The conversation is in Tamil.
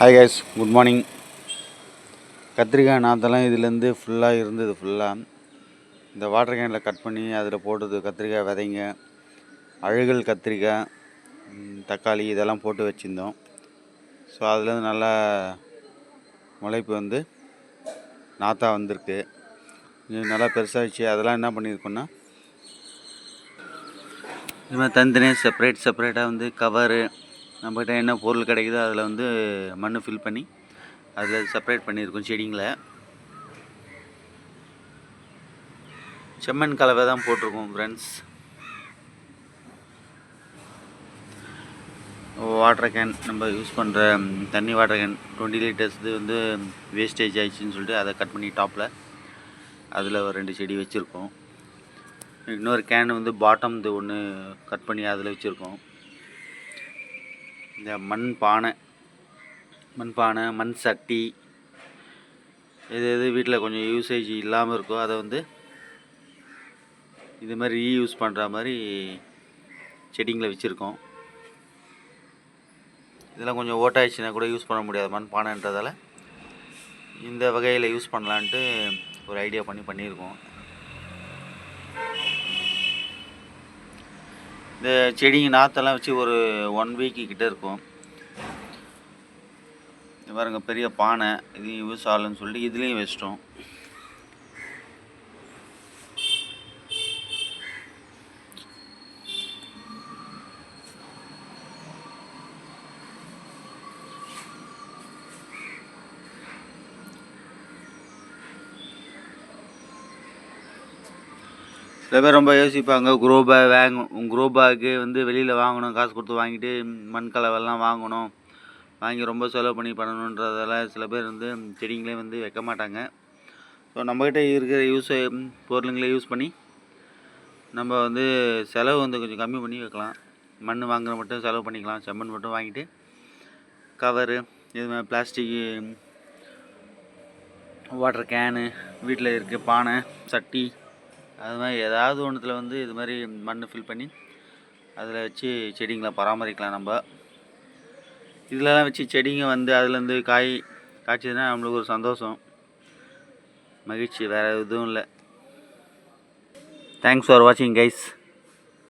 ஹாய் கைஸ் குட் மார்னிங் கத்திரிக்காய் நாற்றெல்லாம் இதுலேருந்து ஃபுல்லாக இருந்தது ஃபுல்லாக இந்த வாட்டர் கேனில் கட் பண்ணி அதில் போட்டது கத்திரிக்காய் விதைங்க அழுகல் கத்திரிக்காய் தக்காளி இதெல்லாம் போட்டு வச்சுருந்தோம். ஸோ அதுலேருந்து நல்லா முளைப்பு வந்து நாத்தா வந்திருக்கு. நல்லா பெருசாகிடுச்சு அதெல்லாம் என்ன பண்ணியிருக்கோன்னா இது மாதிரி தனித்தனியாக செப்பரேட் செப்பரேட்டாக வந்து கவரு நம்மகிட்ட என்ன பொருள் கிடைக்குதோ அதில் வந்து மண் ஃபில் பண்ணி அதில் செப்பரேட் பண்ணியிருக்கோம் செடிங்களை. செம்மண் கலவை தான் போட்டிருக்கோம் ஃப்ரெண்ட்ஸ் வாட்டர் கேன் நம்ம யூஸ் பண்ணுற தண்ணி வாட்டர் கேன் டுவெண்ட்டி லிட்டர்ஸ் இது வந்து வேஸ்டேஜ் ஆயிடுச்சுன்னு சொல்லிட்டு அதை கட் பண்ணி டாப்பில் அதில் ஒரு ரெண்டு செடி வச்சுருக்கோம். இன்னொரு கேன் வந்து பாட்டம் இது ஒன்று கட் பண்ணி அதில் வச்சுருக்கோம். இந்த மண் பானை மண் பானை மண் சட்டி எது எது வீட்டில் கொஞ்சம் யூசேஜ் இல்லாமல் இருக்கோ அதை வந்து இது மாதிரி ரீயூஸ் பண்ணுற மாதிரி செடிங்களை வச்சுருக்கோம். இதெல்லாம் கொஞ்சம் ஓட்டாயிடுச்சுன்னா கூட யூஸ் பண்ண முடியாது மண் பானைன்றதால். இந்த வகையில் யூஸ் பண்ணலான்ட்டு ஒரு ஐடியா பண்ணி பண்ணியிருக்கோம். இந்த செடிங்க நாற்றெல்லாம் வச்சு ஒரு ஒன் வீக்கு கிட்டே இருக்கும். பாருங்கள் பாருங்க பெரிய பானை இதையும் யூஸ் ஆகலன்னு சொல்லிட்டு இதுலேயும் வச்சிட்டோம். சில பேர் ரொம்ப யோசிப்பாங்க குரோ பேக் வாங்க குரோ வந்து வெளியில் வாங்கணும் காசு கொடுத்து வாங்கிட்டு மண் கலவெல்லாம் வாங்கணும் வாங்கி ரொம்ப செலவு பண்ணி பண்ணணுன்றதால சில பேர் வந்து செடிங்களே வந்து வைக்க மாட்டாங்க. ஸோ நம்மக்கிட்ட இருக்கிற யூஸ் பொருளுங்களை யூஸ் பண்ணி நம்ம வந்து செலவு வந்து கொஞ்சம் கம்மி பண்ணி வைக்கலாம். மண் வாங்குற மட்டும் செலவு பண்ணிக்கலாம் செம்மண் மட்டும் வாங்கிட்டு கவரு இது மாதிரி பிளாஸ்டிக்கு வாட்டர் கேனு வீட்டில் இருக்க பானை சட்டி அது மாதிரி ஏதாவது ஒன்றுத்தில் வந்து இது மாதிரி மண் ஃபில் பண்ணி அதில் வச்சு செடிங்களை பராமரிக்கலாம் நம்ம. இதிலலாம் வச்சு செடிங்க வந்து அதுலேருந்து காய் காய்ச்சதுன்னா நம்மளுக்கு ஒரு சந்தோஷம். மகிழ்ச்சி வேறு எதுவும் இல்லை. தேங்க்ஸ் ஃபார் வாட்சிங் கைஸ்